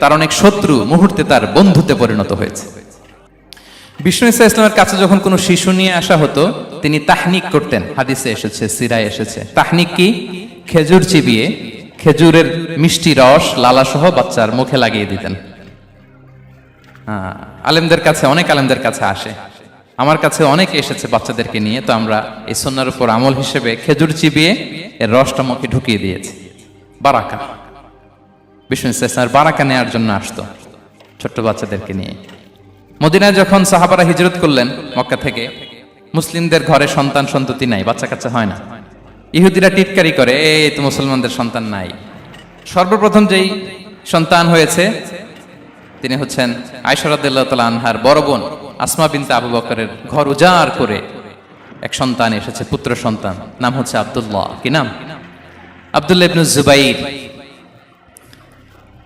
তার অনেক শত্রু মুহূর্তে তার বন্ধুতে পরিণত হয়েছে। বিষ্ণু ইসা ইসলামের কাছে যখন কোনো শিশু নিয়ে আসা হতো, তিনি তাহনিক করতেন। হাদিসে এসেছে, সিরায় এসেছে। তাহনিক কি? খেজুর চিবিয়ে খেজুরের মিষ্টি রস, লালাসহ বাচ্চার মুখে লাগিয়ে দিতেন। আলেমদের কাছে, অনেক আলেমদের কাছে আসে। আমার কাছে অনেকে এসেছে বাচ্চাদেরকে নিয়ে, তো আমরা এই সন্ন্যার উপর আমল হিসেবে খেজুর চিবিয়ে এর রসটা মুখে ঢুকিয়ে দিয়েছি। বারাকা বিষ্ণু ইসলামের বারাকা নেওয়ার জন্য আসতো, ছোট্ট বাচ্চাদেরকে নিয়ে। মদিনায় যখন সাহাবারা হিজরত করলেন, মক্কা থেকে, মুসলিমদের ঘরে সন্তান সন্ততি নাই, বাচ্চা কাচ্চা হয় না। ইহুদিরা টিটকারি করে, এই তো মুসলমানদের সন্তান নাই। সর্বপ্রথম যেই সন্তান হয়েছে, তিনি হচ্ছেন আয়সরাদ্দাল্লাহ তালা আনহার বড় বোন, আসমা বিনতে আবু বকরের ঘর উজাড় করে এক সন্তান এসেছে, পুত্র সন্তান, নাম হচ্ছে আব্দুল্লাহ। কি নাম? আব্দুল্লাহ ইবনু জুবাইর।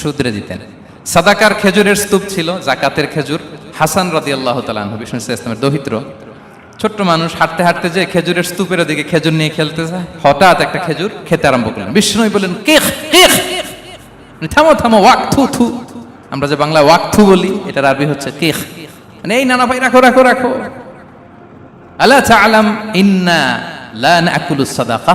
শুদ্রে দিতেন। সাদাকার খেজুরের স্তূপ ছিল, জাকাতের খেজুর। হাসান রাদি আল্লাহ তালাহ বিষ্ণু ইসলামের দহিত্র। ছোট্ট মানুষ হাঁটতে হাঁটতে যে খেজুরের স্তূপের দিকে খেজুর নিয়ে খেলতে যায়, হঠাৎ একটা খেজুর খেতে আরম্ভ করলেন। বিষ্ণু বললেন কেখ থামো থামো ওয়াক থু। থু আমরা যে বাংলা ওয়াক থু বলি, এটার আরবি হচ্ছে কেখ মানে এই নানা ভাই, রাখো রাখো রাখো। আলা তাআলাম ইন্না লা নাকুলু সাদাকা?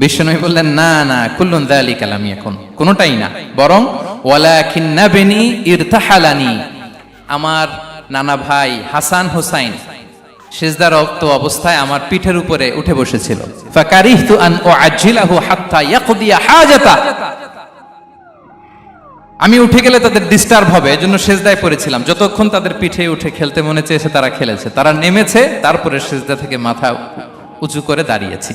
বিষ্ণুনবী বললেন, না না, কুল্লুন দালি কালামি এখন কোনোটাই না। বরং ওয়ালাকিন নাবিনি ইরতাহালানি। আমার নানা ভাই হাসান হোসাইন সেজদার রক্ত অবস্থায় আমার পিঠের উপরে উঠে বসেছিল। ফাকারিহতু আন উআজ্জিলাহু হাত্তা ইয়াকদিয়া হাজাতা। আমি উঠে গেলে তাদের ডিস্টার্ব হবে, এজন্য সেজদায় পড়েছিলাম। যতক্ষণ তাদের পিঠে উঠে খেলতে মনে চেয়েছে, তারা খেলেছে। তারা নেমেছে, তারপরে সেজদা থেকে মাথা উঁচু করে দাঁড়িয়েছি।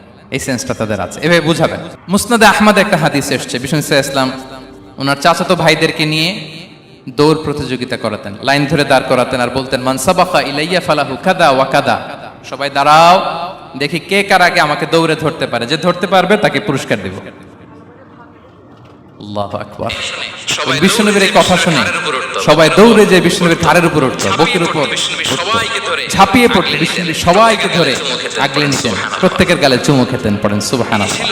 এই সেন্সটা তাদের আছে। এভাবে বুঝাবেন। মুসনাদে আহমদ একটা হাদিস এসছে বিষ্ণু ইসলাম ওনার চাচাতো ভাইদেরকে নিয়ে দৌড় প্রতিযোগিতা করাতেন লাইন ধরে দাঁড় করাতেন আর বলতেন মানসাবাখা ইলাইয়া ফালাহু কাদা ওয়া কাদা। সবাই দাঁড়াও দেখি কে কার আগে আমাকে দৌড়ে ধরতে পারে। যে ধরতে পারবে তাকে পুরস্কার দেব। আল্লাহু আকবার। সবাই বিষ্ণুনবীর এই কথা শুনে। সবাই দৌড়ে যে বিষ্ণুনবীর ধারের উপর উঠতো বকির উপর ঝাঁপিয়ে পড়তো বিষ্ণুনবী সবাইকে ধরে আগলে নিতেন প্রত্যেকের গালে চুমু খেতেন পড়েন ছিল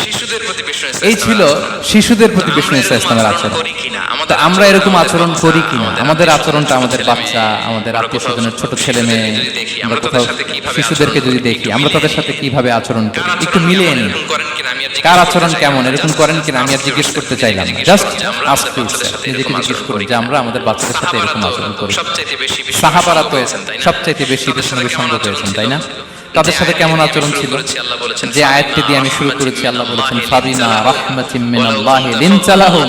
শিশুদের প্রতি বিষ্ণু এই ছিল শিশুদের প্রতি বিষ্ণু আমরা ইসলামের আচরণ? তো আমরা এরকম আচরণ করি কিনা? আমাদের আচরণটা আমাদের বাচ্চা আমাদের আত্মীয় স্বজনের ছোট ছেলে মেয়ে আমরা কোথাও শিশুদেরকে যদি দেখি একটু আমরা তাদের সাথে কীভাবে আচরণ করি? একটু মিলিয়ে নিই কার আচরণ কেমন? এরকম করেন কিনা? আমি আর জিজ্ঞেস করতে চাইলাম জাস্ট সাথে নিজেকে জিজ্ঞেস করি যে আমরা আমাদের বাচ্চাদের সাথে এরকম আচরণ করি। সাহাবারা তো সবচাইতে বেশি সঙ্গ আচরণ তাই না? তাদের সাথে কেমন আচরণ ছিল? যে আয়াতটি দিয়ে আমি শুরু করেছি আল্লাহ বলেছেন ফাবিমা রাহমাতিন মিনাল্লাহি লিনতা লাহুম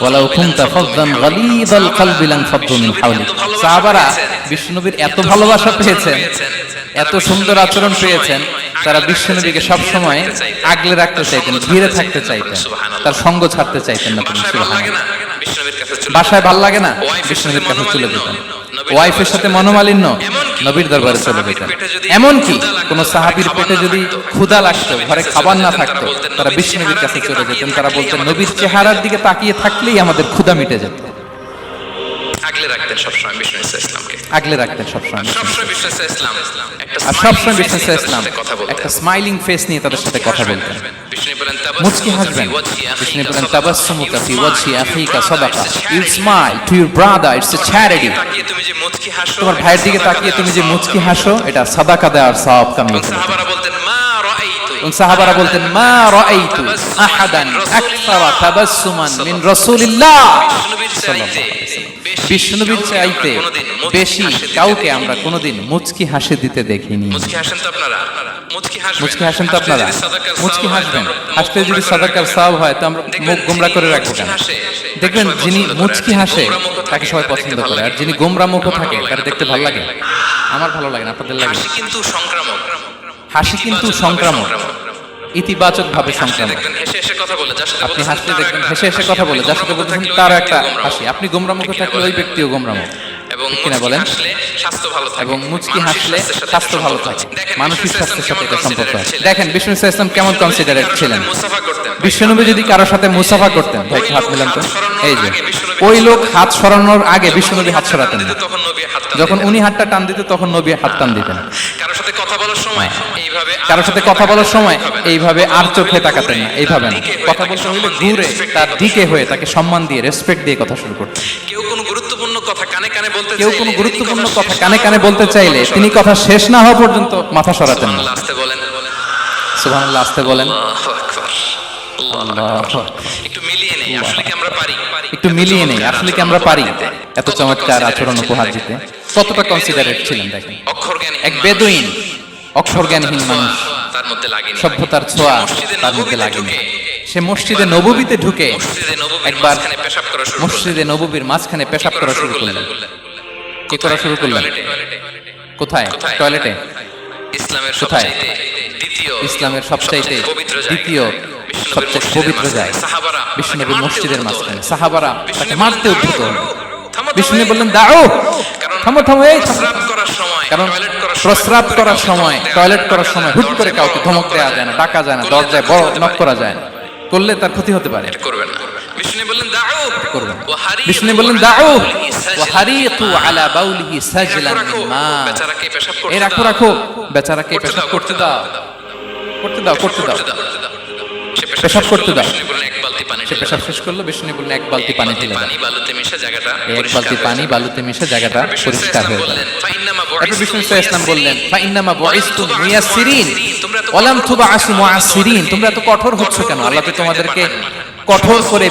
ওয়ালাউ কুনতা ফাযযান গালিযাল কলবি লান ফাদ্দু মিন হাওলিক সাহাবারা বিষ্ণুনবীর এত ভালোবাসা পেয়েছেন। এত সুন্দর আচরণ পেয়েছেন তারা বিষ্ণুনবীকে সব সময় আগলে রাখতে চাইতেন ঘিরে থাকতে চাইতেন তার সঙ্গ ছাড়তে চাইতেন না তিনি বাসায় ভালো লাগে না বিষ্ণুবীর কাছে চলে যেতেন ওয়াইফের সাথে মনোমালিন্য নবীর দরবারে চলে যেতেন। এমনকি কোনো সাহাবীর পেটে যদি ক্ষুধা লাগতো ঘরে খাবার না থাকতো তারা বিশ্ব নবীর কাছে চলে যেতেন তারা বলতেন নবীর চেহারার দিকে তাকিয়ে থাকলেই আমাদের ক্ষুধা মিটে যেত। আগলে রাখতেন সবসময় বিষ্ণু ইসা ইসলামকে। আগলে রাখতেন সবসময় সবসময় বিষ্ণু ইসা ইসলাম। আর সবসময় বিষ্ণু ইসলাম। একটা স্মাইলিং ফেস নিয়ে তাদের সাথে কথা বলতেন। মুচকি হাসবেন। বিষ্ণু বলেন তাবাসসুমুকা ফি ওয়াজহি আখিকা সাদাকা। You smile to your brother it's a charity তাকিয়ে তুমি যে মুচকি হাসো তোমার ভাইয়ের দিকে তাকিয়ে তুমি যে মুচকি হাসো এটা সাদাকা দেওয়ার সওয়াব কামিয়ে সাহাবারা বলতেন সাহাবারা বলতেন মা রাআইতু আহাদান আকসারা তাবাসসুমান মিন রাসূলিল্লাহ। বিষ্ণুবীর চাইতে বেশি কাউকে আমরা কোনোদিন মুচকি হাসি দিতে দেখিনি। মুচকি হাসেন তো আপনারা? মুচকি হাসেন তো আপনারা? মুচকি হাসবেন? মুখ যদি করে সাদাকার। সওয়াব হয় তো আমরা মুখ গোমরা করে রাখব কেন? দেখবেন যিনি মুচকি হাসে। মুখও তাকে সবাই পছন্দ করে। আর যিনি গোমরা মুখ আমার থাকে। তার দেখতে ভালো লাগে? আমার ভালো লাগে না আপনাদের লাগে কিন্তু সংক্রামক। হাসি কিন্তু সংক্রামক। ইতিবাচক ভাবে সংক্রামক। আপনি তারও দেখবেন হেসে হেসে। কথা বলে যার সাথে বলতেছেন থাকলে একটা হাসি। আপনি গোমরা মুখে থাকলে ওই? ব্যক্তিও গোমরা মুখ এবং কিনা বলেন? স্বাস্থ্য ভালো থাকে। এবং মুচকি হাসলে স্বাস্থ্য ভালো থাকে। মানসিক স্বাস্থ্যের সাথে এটা সম্পর্ক কেমন আছে। দেখেন বিষ্ণু ইসলাম কেমন কনসিডারেট ছিলেন? বিশ্বনবী যদি কারোর সাথে মুসাফা করতেন। ভাই হাত লোক মিলান তো হাত সরানোর এই যে আগে বিশ্বনবী ওই হাত লোক হাত সরানোর আগে যখন বিশ্বনবী উনি হাত সরাতেন যখন দিতেন। হাতটা টান দিত তখন নবী হাত টান দিতেন। কারোর সাথে কথা বলার সময় কারোর সাথে কথা বলার সময় তাকাতে। এইভাবে আর চোখে ঘুরে তাকাতেন না এইভাবে না। কথা বলতে সম্মান ঘুরে তার দিকে হয়ে তাকে সম্মান দিয়ে রেসপেক্ট দিয়ে কথা শুরু করতেন কেউ কোনো গুরুত্বপূর্ণ কথা কানে কানে বলতে কেউ কোনো গুরুত্বপূর্ণ কথা কানে কানে বলতে চাইলে তিনি কথা শেষ না হওয়া পর্যন্ত মাথা সরাতেন না। আসতে বলেন। সুবহানাল্লাহ আসতে বলেন। একটু মিলিয়ে নেই আসলে কি আমরা পারি? একটু মিলিয়ে নেই আসলে কি আমরা পারি? এত চমৎকার আচরণ উপহার। দিতে। কতটা কনসিডারেট ছিলেন দেখেন। অক্ষর জ্ঞানী এক বেদুইন। অক্ষর জ্ঞানহীন মানুষ তার মধ্যে লাগেনি সভ্যতার ছোঁয়া তার মধ্যে লাগেনি। সে মসজিদে নববীতে ঢুকে একবার পেশাব করা শুরু করলেন। মসজিদে নববীর মাঝখানে পেশাব করা শুরু করলেন? কি করা শুরু করলেন? কোথায়? টয়লেটে। ইসলামের কোথায়? দ্বিতীয় ইসলামের সবচাইতে দ্বিতীয় সবচেয়ে পবিত্র তাকে মারতে মসজিদের মাঝখানে। সাহাবারা তাকে মারতে বললেন, উদ্যত "দাঁড়াও, হলেন বিষ্ণু বললেন দাও থামো থামো এই করার সময় কারণ টয়লেট করার সময় প্রস্রাব করে করার সময় টয়লেট করার সময় হুট করে কাউকে ধমক দেওয়া যায় না ডাকা যায় না দরজায় বড় নক করা যায় না। করলে তার ক্ষতি হতে পারে। করবেন না। বিষ্ণু বললেন দাও করবেন না। বিষ্ণু বললেন আলা দাও মা। আলা বাউলিহি সাজলান রাখো, মা। বেচারাকে পেশাব করতে এই রাখো বেচারাকে পেশাব করতে দাও। করতে দাও করতে দাও পেশাব করতে দাও। সে পেশাব শেষ করল বিষ্ণু বললেন এক বালতি পানি ঢেলে পানি বালুতে মিশে জায়গাটা এক বালতি পানি বালুতে মিশে জায়গাটা পরিষ্কার হয়ে গেল তারপর বিষ্ণু ইসলাম বললেন। ফাইন্নামা মুয়াসসিরিন তোমরা তো ওয়ালাম কঠোর তুবাআসু হচ্ছ। মুআসসিরিন। তোমরা এত কঠোর হচ্ছ কেন? আল্লাহ তো তোমাদেরকে কঠোর করে